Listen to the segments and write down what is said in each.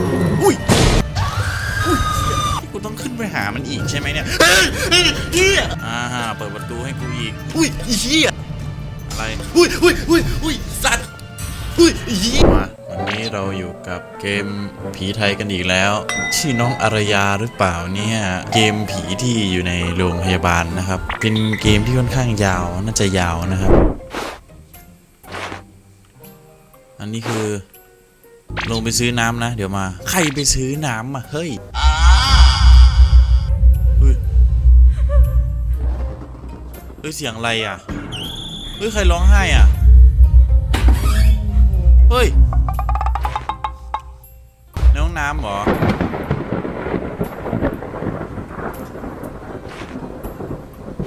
อุ้ยอุ้ยนี่กูต้องขึ้นไปหามันอีกใช่ไหมเนี่ยเฮ้ยเฮ้ยเฮียอ่าฮะเปิดประตูให้กูอีก อุ้ยเฮียอะไร อุ้ยอุ้ยอุ้ยอุ้ยสัตว์ อุ้ยเฮียมาวันนี้เราอยู่กับเกมผีไทยกันอีกแล้ว ชื่อน้องอารยาหรือเปล่าเนี่ย เกมผีที่อยู่ในโรงพยาบาลนะครับ เป็นเกมที่ค่อนข้างยาว น่าจะยาวนะครับ อันนี้คือ ลงไปซื้อน้ำนะ เดี๋ยวมา ใครไปซื้อน้ำอะเฮ้ยเฮ้ยเฮ้ยเสียงอะไรอะ เฮ้ย ใครร้องไห้อะ เฮ้ยในห้องน้ำเหรอ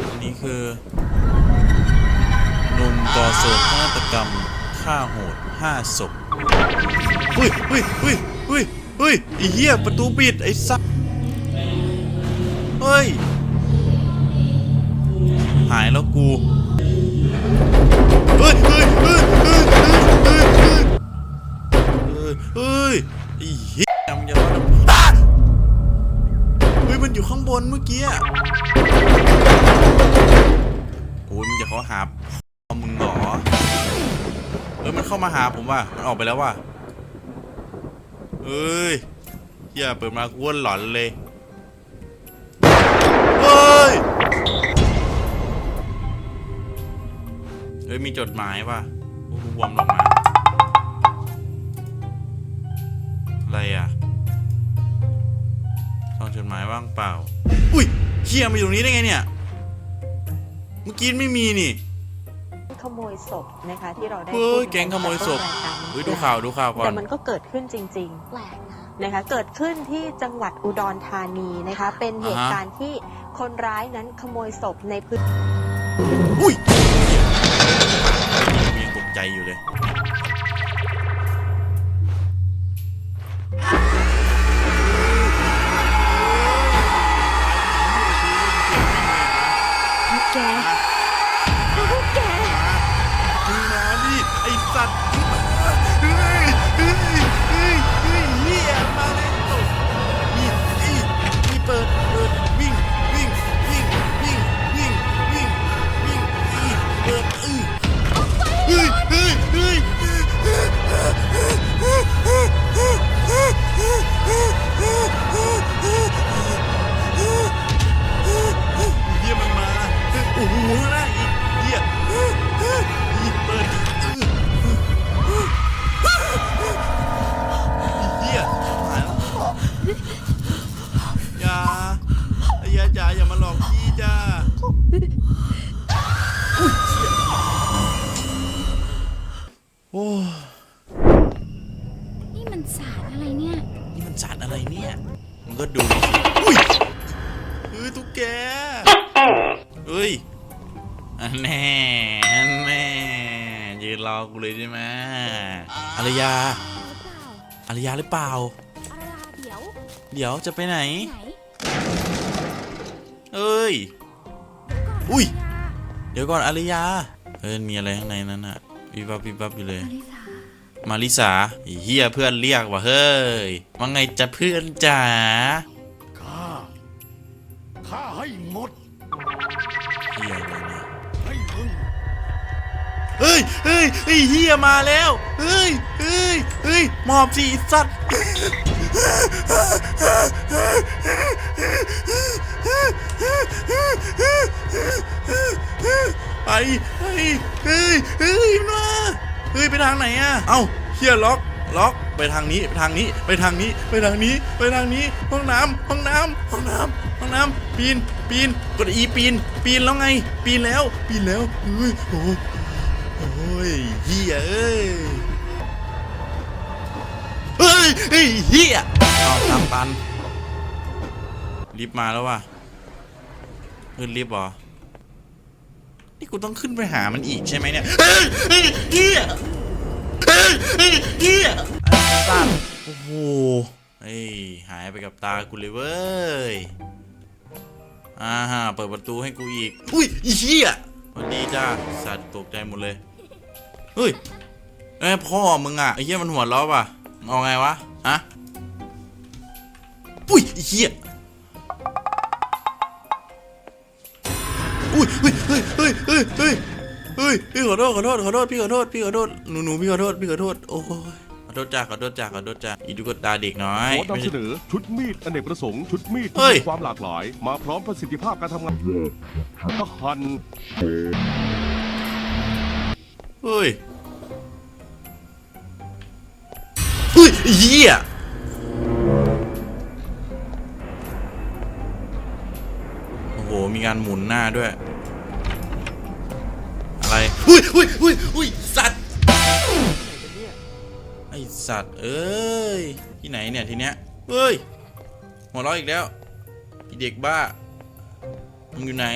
อันนี้คือหนุ่มก่อโศกนาฏกรรมฆ่าโหดห้าศพ อุ้ยอุ้ยอุ้ยอุ้ยอุ้ยไอ้เหี้ยประตูปิดไอ้สัสเฮ้ย หายแล้วกูเฮ้ยเฮ้ยเฮ้ยเฮ้ยเฮ้ยเฮ้ยเฮ้ยไอ้เหี้ยมึงอย่ามาเฮ้ยมันอยู่ข้างบนเมื่อกี้โอ้ยมึงจะเขาหามึงเหรอเออมันเข้ามาหาผมว่ะมันออกไปแล้วว่ะ เอ้ยเฮียเปิดมากูว่าหลอนเลยเฮ้ยเฮ้ย มีจดหมายว่ะโอ้โหวอมลงมา อะไรอะซองจดหมายว่างเปล่า อุ้ยเฮียมาอยู่ตรงนี้ได้ไงเนี่ย เมื่อกี้ไม่มีนี่ ขโมยศพนะคะที่เราได้เฮ้ยพูดแก๊งขโมยศพในรายการนี้เฮ้ยดูข่าวดูข่าวก่อแต่นมันก็เกิดขึ้นจริงแปลกนะๆนะคะเกิดขึ้นที่จังหวัดอุดรธานีนะคะ เป็นเหตุอ่าฮะการณ์ที่คนร้ายนั้นขโมยศพในพื้นอุ้ยยังตกใจอยู่เลย จ๋าอย่ามาหลอกพี่จ้าโอ้ยนี่มันสารอะไรเนี่ย นี่มันสารอะไรเนี่ยมึงก็ดูสิอุ้ยเฮ้ยตุ๊กแกเฮ้ยอันแน่อันแน่ยืนรอกูเลยใช่ไหมอารยาหรือเปล่าอารยาหรือเปล่าอะไรอะเดี๋ยว เดี๋ยวจะไปไหน ไหน เอ้ย เดี๋ยวก่อนอุ้ยอาเดี๋ยวก่อนอารยาเอ้ยมีอะไรข้างในนั้นอะวิบวับวิบวับอยู่เลยริสามาริสาไอ้เฮียเพื่อนเรียกว่ะเฮ้ยว่าไงจะเพื่อนจ๋าฆ่าฆ่าให้หมด เฮียอะไรเนี่ยให้มึงเฮ้ยเฮ้ยเฮ้ยเฮียมาแล้วเฮ้ยเฮ้ยเฮ้ยหมอบสีสัตว์ ไปไปเฮ้ยเฮ้ยมาเฮ้ยไปทางไหนอะเอ้าเฮียล็อกล็อกไปทางนี้ไปทางนี้ไปทางนี้ไปทางนี้ไปทางนี้ห้องน้ำห้องน้ำห้องน้ำห้องน้ำปีนปีนกดอีปีน ปีนแล้วไง ปีนแล้วปีนแล้วเฮ้ยโอ้ยเฮียเอ้ย ยเฮ้ยเฮียเอาตามตันรีบมาแล้วว่ะขึ้นรีบเหรอนี่กูต้องขึ้นไปหามันอีกใช่ไหมเนี่ยเฮ้ยเฮ้ยเฮียเฮ้ยเฮ้ยเฮียไอ้สัตว์โอ้โหเฮ้ยหายไปกับตากูเลยเว้ยอ่าฮะเปิดประตูให้กูอีก อุ้ยอีเฮียสวัสดีจ้าสัตว์ตกใจหมดเลย เฮ้ยเอ้ยพ่อมึงอะไอ้เฮียมันหัวล้อป่ะ เอาไงวะ ฮะเฮียอุ้ยเฮ้ยเฮ้ยเฮ้ยเฮ้ยเฮ้ยเฮ้ยพี่ขอโทษขอโทษขอโทษพี่ขอโทษพี่ขอโทษหนูหนูพี่ขอโทษพี่ขอโทษโอ้ยขอโทษจ้าขอโทษจ้าขอโทษจ้าอีดูกตาเด็กน้อยขอนำเสนอชุดมีดอเนกประสงค์ชุดมีดเฮ้ที่ยมีความหลากหลาย มาพร้อมประสิทธิภาพการทำงานทหารเฮ้ย ฮ้ยเฮียโอ้โห มีการหมุนหน้าด้วย อะไรอุ้ยอุ้ยอุ้ยอุ้ยสัตว์ ไอสัตว์ เอ้ย ที่ไหนเนี่ยทีเนี้ยเฮ้ย หัวเราะอีกแล้วไอเด็กบ้า มึงอยู่ไหน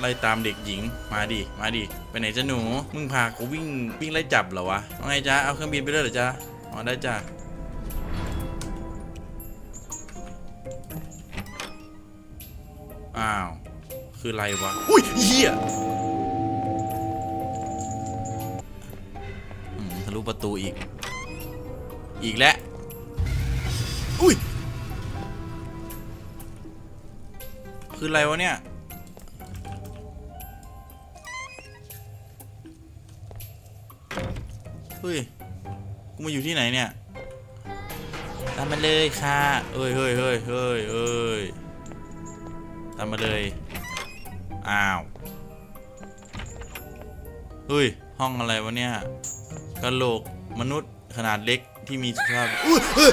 ไล่ตามเด็กหญิงมาดิมาดิไปไหนจ้าหนู มึงพากูวิ่งวิ่งไล่จับเหรอวะว่าไงจ๊ะเอาเครื่องบินไปด้วยเหรอจ๊ะอ๋อได้จ้ะอ้าว คืออะไรวะ อุ้ยเหี้ยทะลุประตูอีก อีกแล้ว อุ้ย คืออะไรวะเนี่ย ฮ้ย กูมาอยู่ที่ไหนเนี่ย ตามมาเลยค่ะเอ้ยเฮ้ยเฮ้ยเฮ้ยเอ้ยตามมาเลย อ้าว เฮ้ย ห้องอะไรวะเนี่ยกะโหลกมนุษย์ขนาดเล็กที่มีสภาพอุ๊ยเฮ้ย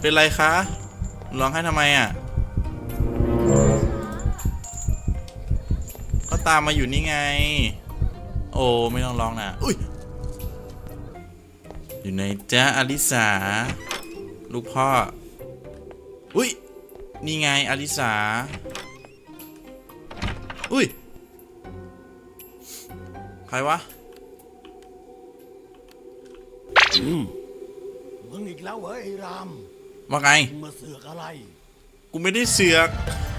เป็นไรคะ ร้องให้ทำไมอะ ก็ตามมาอยู่นี่ไง โอ้ไม่ต้องร้องนะอุ้ยอยู่ในจ้าอลิสา ลูกพ่อ อุ้ยนี่ไงอลิสา อุ้ย ใครวะมึงอีกแล้วเหรอไอ้รามว่าไงมึงมาเสือกอะไร กูไม่ได้เสือก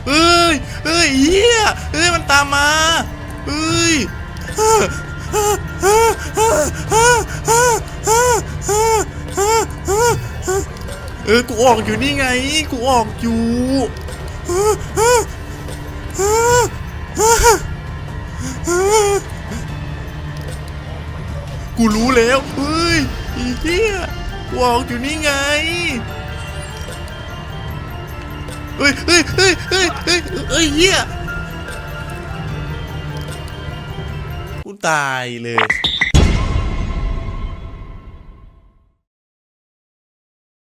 เฮ้ยเฮ้ยเฮียเฮ้ยมันตามมาเฮ้ย เออ กูออกอยู่นี่ไง กูออกอยู่กูรู้แล้วเฮ้ยอ้เฮียกูออกอยู่นี่ไงเฮ้ยเฮ้ยเฮ้ยเฮ้ยเฮ้ยเฮ้ยเฮียกูตายเลย